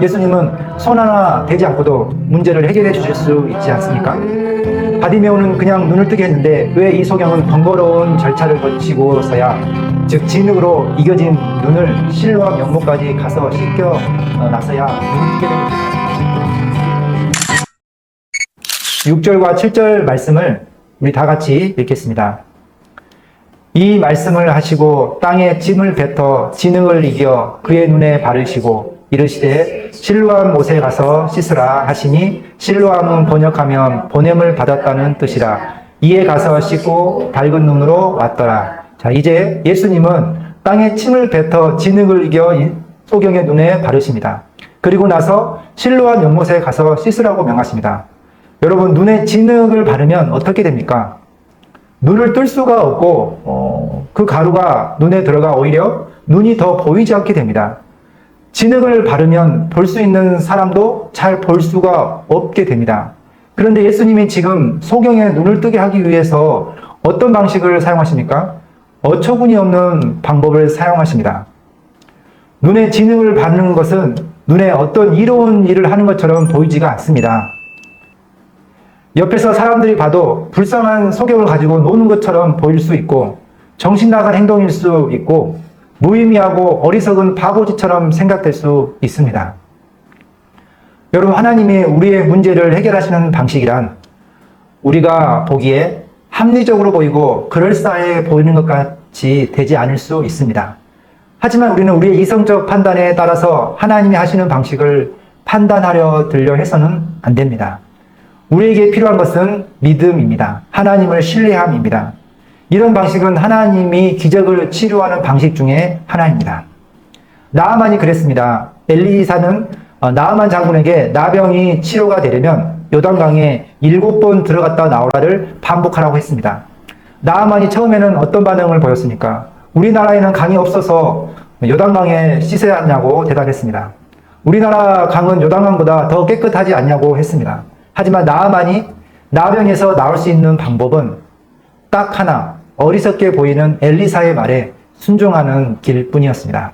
예수님은 손 하나 대지 않고도 문제를 해결해 주실 수 있지 않습니까? 바디메오는 그냥 눈을 뜨게 했는데 왜 이 소경은 번거로운 절차를 거치고서야 즉 진흙으로 이겨진 눈을 실로와 면목까지 가서 씻겨 어, 나서야 눈을 뜨게 됩니까? 6절과 7절 말씀을 우리 다 같이 읽겠습니다. 이 말씀을 하시고 땅에 찜을 뱉어 진흙을 이겨 그의 눈에 바르시고 이르시되 실로암 못에 가서 씻으라 하시니 실로암은 번역하면 보냄을 받았다는 뜻이라 이에 가서 씻고 밝은 눈으로 왔더라. 자 이제 예수님은 땅에 침을 뱉어 진흙을 이겨 이 소경의 눈에 바르십니다. 그리고 나서 실로암 연못에 가서 씻으라고 명하십니다. 여러분 눈에 진흙을 바르면 어떻게 됩니까? 눈을 뜰 수가 없고 어, 그 가루가 눈에 들어가 오히려 눈이 더 보이지 않게 됩니다. 진흙을 바르면 볼 수 있는 사람도 잘 볼 수가 없게 됩니다. 그런데 예수님이 지금 소경의 눈을 뜨게 하기 위해서 어떤 방식을 사용하십니까? 어처구니 없는 방법을 사용하십니다. 눈에 진흙을 바르는 것은 눈에 어떤 이로운 일을 하는 것처럼 보이지가 않습니다. 옆에서 사람들이 봐도 불쌍한 소경을 가지고 노는 것처럼 보일 수 있고 정신 나간 행동일 수 있고 무의미하고 어리석은 바보짓처럼 생각될 수 있습니다. 여러분 하나님이 우리의 문제를 해결하시는 방식이란 우리가 보기에 합리적으로 보이고 그럴싸해 보이는 것 같이 되지 않을 수 있습니다. 하지만 우리는 우리의 이성적 판단에 따라서 하나님이 하시는 방식을 판단하려 들려 해서는 안 됩니다. 우리에게 필요한 것은 믿음입니다. 하나님을 신뢰함입니다. 이런 방식은 하나님이 기적을 치료하는 방식 중에 하나입니다. 나아만이 그랬습니다. 엘리사는 어, 나아만 장군에게 나병이 치료가 되려면 요단강에 일곱 번 들어갔다 나오라를 반복하라고 했습니다. 나아만이 처음에는 어떤 반응을 보였습니까? 우리나라에는 강이 없어서 요단강에 씻어야 하냐고 대답했습니다. 우리나라 강은 요단강보다 더 깨끗하지 않냐고 했습니다. 하지만 나아만이 나병에서 나올 수 있는 방법은 딱 하나 어리석게 보이는 엘리사의 말에 순종하는 길 뿐이었습니다.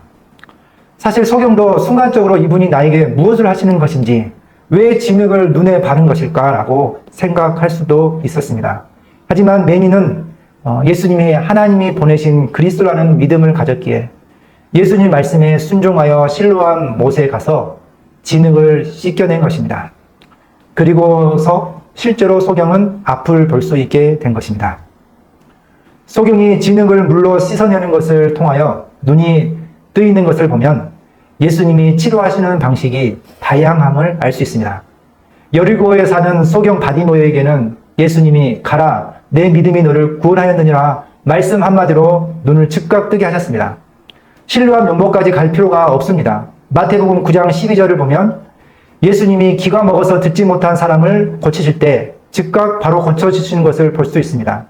사실 소경도 순간적으로 이분이 나에게 무엇을 하시는 것인지 왜 진흙을 눈에 바른 것일까라고 생각할 수도 있었습니다. 하지만 매니는 어, 예수님이 하나님이 보내신 그리스도라는 믿음을 가졌기에 예수님 말씀에 순종하여 실로암 못에 가서 진흙을 씻겨낸 것입니다. 그리고서 실제로 소경은 앞을 볼 수 있게 된 것입니다. 소경이 진흙을 물로 씻어내는 것을 통하여 눈이 뜨이는 것을 보면 예수님이 치료하시는 방식이 다양함을 알 수 있습니다. 여리고에 사는 소경 바디모여에게는 예수님이 가라 내 믿음이 너를 구원하였느니라 말씀 한마디로 눈을 즉각 뜨게 하셨습니다. 실로암 연못까지 갈 필요가 없습니다. 마태복음 9장 12절을 보면 예수님이 기가 먹어서 듣지 못한 사람을 고치실 때 즉각 바로 고쳐주시는 것을 볼 수 있습니다.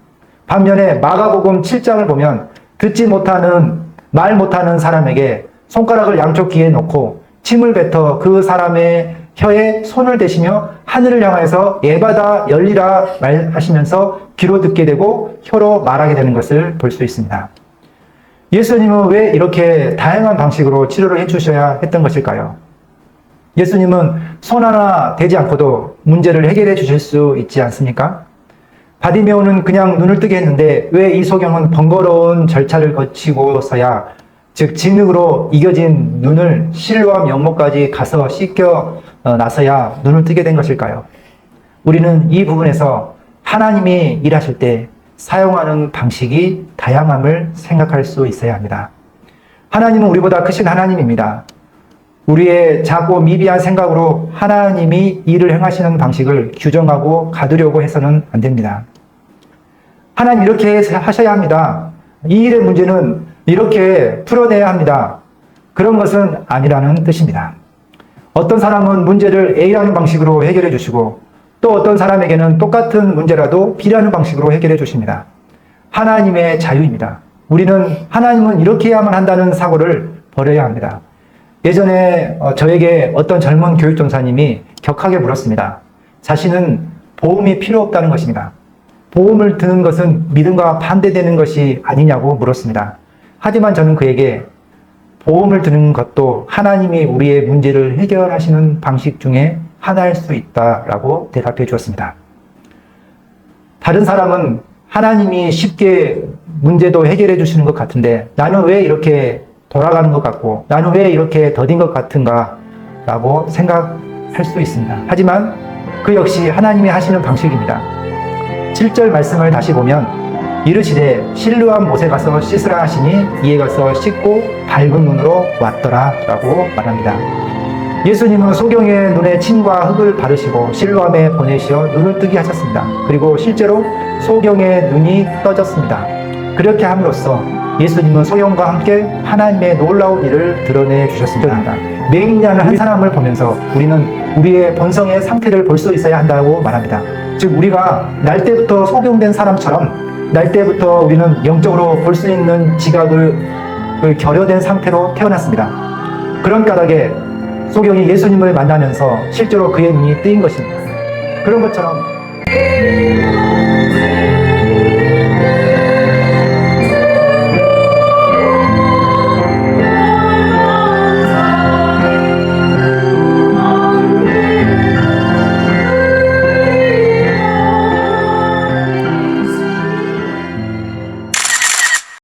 반면에 마가복음 7장을 보면 듣지 못하는 말 못하는 사람에게 손가락을 양쪽 귀에 놓고 침을 뱉어 그 사람의 혀에 손을 대시며 하늘을 향하여서 예바다 열리라 말하시면서 귀로 듣게 되고 혀로 말하게 되는 것을 볼 수 있습니다. 예수님은 왜 이렇게 다양한 방식으로 치료를 해주셔야 했던 것일까요? 예수님은 손 하나 대지 않고도 문제를 해결해 주실 수 있지 않습니까? 바디메오는 그냥 눈을 뜨게 했는데 왜 이 소경은 번거로운 절차를 거치고서야 즉 진흙으로 이겨진 눈을 실로암 연못까지 가서 씻겨 어, 나서야 눈을 뜨게 된 것일까요? 우리는 이 부분에서 하나님이 일하실 때 사용하는 방식이 다양함을 생각할 수 있어야 합니다. 하나님은 우리보다 크신 하나님입니다. 우리의 작고 미비한 생각으로 하나님이 일을 행하시는 방식을 규정하고 가두려고 해서는 안 됩니다. 하나님 이렇게 하셔야 합니다. 이 일의 문제는 이렇게 풀어내야 합니다. 그런 것은 아니라는 뜻입니다. 어떤 사람은 문제를 A라는 방식으로 해결해 주시고 또 어떤 사람에게는 똑같은 문제라도 B라는 방식으로 해결해 주십니다. 하나님의 자유입니다. 우리는 하나님은 이렇게 해야만 한다는 사고를 버려야 합니다. 예전에 어, 저에게 어떤 젊은 교육전사님이 격하게 물었습니다. 자신은 보험이 필요 없다는 것입니다. 보험을 드는 것은 믿음과 반대되는 것이 아니냐고 물었습니다. 하지만 저는 그에게 보험을 드는 것도 하나님이 우리의 문제를 해결하시는 방식 중에 하나일 수 있다라고 대답해 주었습니다. 다른 사람은 하나님이 쉽게 문제도 해결해 주시는 것 같은데 나는 왜 이렇게 돌아가는 것 같고 나는 왜 이렇게 더딘 것 같은가 라고 생각할 수 있습니다. 하지만 그 역시 하나님이 하시는 방식입니다. 7절 말씀을 다시 보면 이르시되 실루한 못에 가서 씻으라 하시니 이에 가서 씻고 밝은 눈으로 왔더라 라고 말합니다. 예수님은 소경의 눈에 침과 흙을 바르시고 실루암에 보내시어 눈을 뜨게 하셨습니다. 그리고 실제로 소경의 눈이 떠졌습니다. 그렇게 함으로써 예수님은 소경과 함께 하나님의 놀라운 일을 드러내 주셨습니다. 매인냐는 한 사람을 보면서 우리는 우리의 본성의 상태를 볼 수 있어야 한다고 말합니다. 즉 우리가 날 때부터 소경된 사람처럼 날 때부터 우리는 영적으로 볼 수 있는 지각을 그 결여된 상태로 태어났습니다. 그런 까닭에 소경이 예수님을 만나면서 실제로 그의 눈이 뜨인 것입니다. 그런 것처럼